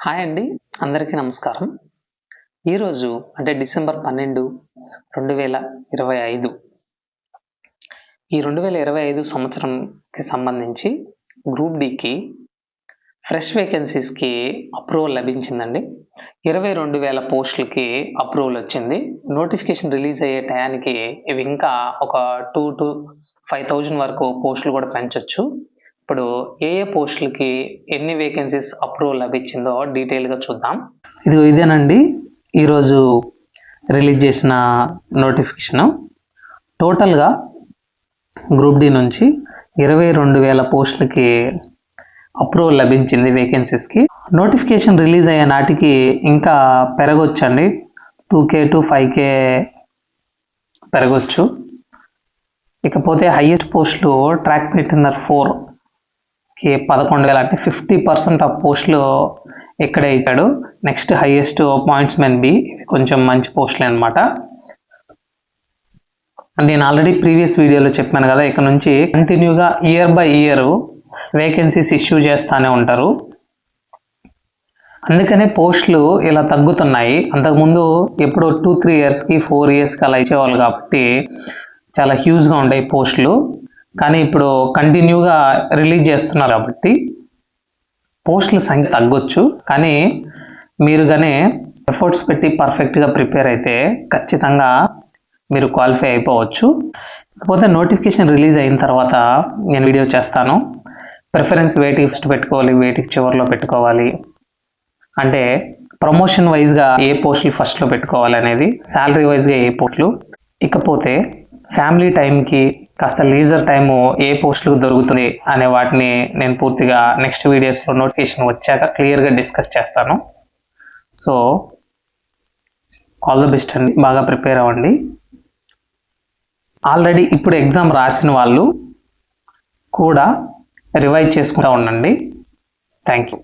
Hi అండి. అందరికీ నమస్కారం. ఈరోజు అంటే డిసెంబర్ పన్నెండు రెండు వేల ఇరవై ఐదు. ఈ రెండు వేల ఇరవై ఐదు సంవత్సరంకి సంబంధించి గ్రూప్ డికి ఫ్రెష్ వేకెన్సీస్కి అప్రూవల్ లభించిందండి. ఇరవై రెండు వేల పోస్టులకి అప్రూవల్ వచ్చింది. నోటిఫికేషన్ రిలీజ్ అయ్యే టయానికి ఇవి ఇంకా ఒక టూ టు ఫైవ్ థౌజండ్ వరకు పోస్టులు కూడా పెంచవచ్చు ఇప్పుడు ఏ ఏ పోస్టులకి ఎన్ని వేకెన్సీస్ అప్రూవల్ లభించిందో డీటెయిల్గా చూద్దాం. ఇది ఇదేనండి. ఈరోజు రిలీజ్ చేసిన నోటిఫికేషను టోటల్గా గ్రూప్ డి నుంచి ఇరవై రెండు వేల పోస్టులకి అప్రూవల్ లభించింది వేకెన్సీస్కి నోటిఫికేషన్ రిలీజ్ అయ్యే నాటికి ఇంకా పెరగొచ్చండి. Two K to five K పెరగొచ్చు. ఇకపోతే హయ్యెస్ట్ పోస్టులు ట్రాక్ పెట్టినారు ఫోర్ కి పదకొండు వేల అంటే ఫిఫ్టీ పర్సెంట్ ఆఫ్ పోస్టులు ఇక్కడే ఇచ్చాడు. Next highest points men B కొంచెం మంచి పోస్టులే అనమాట నేను ఆల్రెడీ ప్రీవియస్ వీడియోలో చెప్పాను కదా ఇక్కడ నుంచి కంటిన్యూగా year by year vacancies issue చేస్తూనే ఉంటారు. అందుకనే పోస్టులు ఇలా తగ్గుతున్నాయి. అంతకుముందు ఎప్పుడో టూ త్రీ ఇయర్స్కి ఫోర్ ఇయర్స్కి అలా ఇచ్చేవాళ్ళు కాబట్టి చాలా హ్యూజ్గా ఉంటాయి పోస్టులు. కానీ ఇప్పుడు కంటిన్యూగా రిలీజ్ చేస్తున్నారు కాబట్టి పోస్టుల సంఖ్య తగ్గొచ్చు. కానీ మీరు కానీ ఎఫర్ట్స్ పెట్టి పర్ఫెక్ట్గా ప్రిపేర్ అయితే ఖచ్చితంగా మీరు క్వాలిఫై అయిపోవచ్చు. కాకపోతే నోటిఫికేషన్ రిలీజ్ అయిన తర్వాత నేను వీడియో చేస్తాను. ప్రిఫరెన్స్ వేటికి ఫస్ట్ పెట్టుకోవాలి వేటికి చివరిలో పెట్టుకోవాలి. అంటే ప్రమోషన్ వైజ్గా ఏ పోస్టులు ఫస్ట్లో పెట్టుకోవాలి అనేది శాలరీ వైజ్గా ఏ పోస్టులు. ఇకపోతే ఫ్యామిలీ టైంకి కాస్త లీజర్ టైము ఏ పోస్టులకు దొరుకుతుంది అనే వాటిని నేను పూర్తిగా నెక్స్ట్ వీడియోస్లో నోటిఫికేషన్ వచ్చాక క్లియర్గా డిస్కస్ చేస్తాను. సో ఆల్ ద బెస్ట్ అండి. బాగా ప్రిపేర్ అవ్వండి. ఆల్రెడీ ఇప్పుడు ఎగ్జామ్ రాసిన వాళ్ళు కూడా రివైజ్ చేసుకుంటూ ఉండండి. Thank you